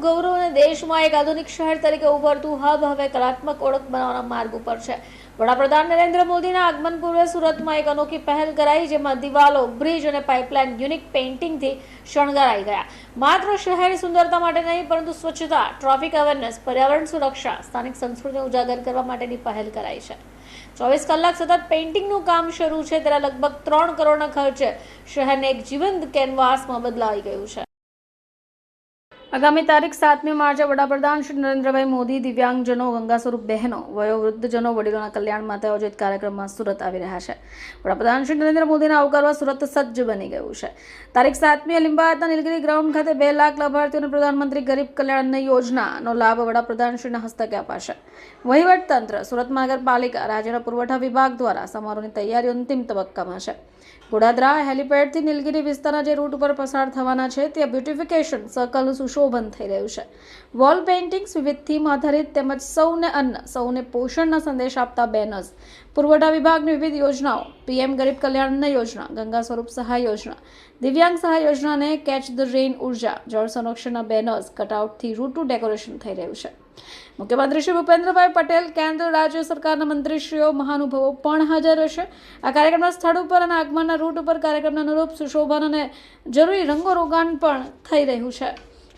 ગુજરાતનું ગૌરવ અને દેશમાં એક આધુનિક શહેર તરીકે ઉભરતું હબ હવે કલાત્મક ઓળખ બનાવવાના માર્ગ ઉપર છે. વડાપ્રધાન નરેન્દ્ર મોદીના આગમન પૂર્વે સુરતમાં એક અનોખી પહેલ કરાઈ જેમાં દિવાલો, બ્રિજ અને પાઇપલાઇન યુનિક પેઇન્ટિંગથી શણગારાઈ ગયા. માત્ર શહેરની સુંદરતા માટે નહીં, પરંતુ સ્વચ્છતા, ટ્રાફિક અવેરનેસ, પર્યાવરણ સુરક્ષા, સ્થાનિક સંસ્કૃતિને ઉજાગર કરવા માટેની પહેલ કરાઈ છે. ચોવીસ કલાક સતત પેઇન્ટિંગનું કામ શરૂ છે ત્યારે લગભગ ત્રણ કરોડના ખર્ચે શહેરને એક જીવંત કેનવાસમાં બદલાઈ ગયું છે. આગામી તારીખ સાતમી માર્ચે વડાપ્રધાન શ્રી નરેન્દ્રભાઈ મોદી, દિવ્યાંગજનો ગંગા સ્વરૂપ બહેનો, વયોવૃદ્ધજનો, વડીલોના કલ્યાણ માટે આયોજિત કાર્યક્રમમાં સુરત આવી રહ્યા છે. વડાપ્રધાન શ્રી નરેન્દ્ર મોદીને આવકારવા સુરત સજ્જ બની ગયું છે. તારીખ સાતમીએ લીંબાયતના નીલગિરી ગ્રાઉન્ડ ખાતે બે લાખ લાભાર્થીઓને પ્રધાનમંત્રી ગરીબ કલ્યાણ યોજનાનો લાભ વડાપ્રધાનશ્રીના હસ્તકે અપાશે. વહીવટતંત્ર સુરત મહાનગરપાલિકા, રાજ્યના પુરવઠા વિભાગ દ્વારા સમારોહની તૈયારીઓ અંતિમ તબક્કામાં છે. ગોડાદરા, હેલિપેડથી નીલગીરી વિસ્તારના જે રૂટ ઉપર પસાર થવાના છે ત્યાં બ્યુટિફિકેશન સર્કલનું સુશોભન થઈ રહ્યું છે. વોલ પેઇન્ટિંગ્સ વિવિધ થીમ આધારિત તેમજ સૌને અન્ન, સૌને પોષણના સંદેશ આપતા બેનર્સ પુરવઠા વિભાગની વિવિધ યોજનાઓ. પીએમ ગરીબ કલ્યાણ યોજના, ગંગા સ્વરૂપ સહાય યોજના, દિવ્યાંગ સહાય યોજનાને કેચ ધ રેઇન ઊર્જા, જળ સંરક્ષણના બેનર્સ કટઆઉટથી રૂટુ ડેકોરેશન થઈ રહ્યું છે. મુખ્યમંત્રી શ્રી ભૂપેન્દ્રભાઈ પટેલ, કેન્દ્ર રાજ્ય સરકારના મંત્રીશ્રીઓ, મહાનુભાવો પણ હાજર રહેશે. આ કાર્યક્રમના સ્થળ ઉપર અને આગમનના રૂટ ઉપર કાર્યક્રમના અનુરૂપ સુશોભન અને જરૂરી રંગો રોગાન પણ થઈ રહ્યું છે.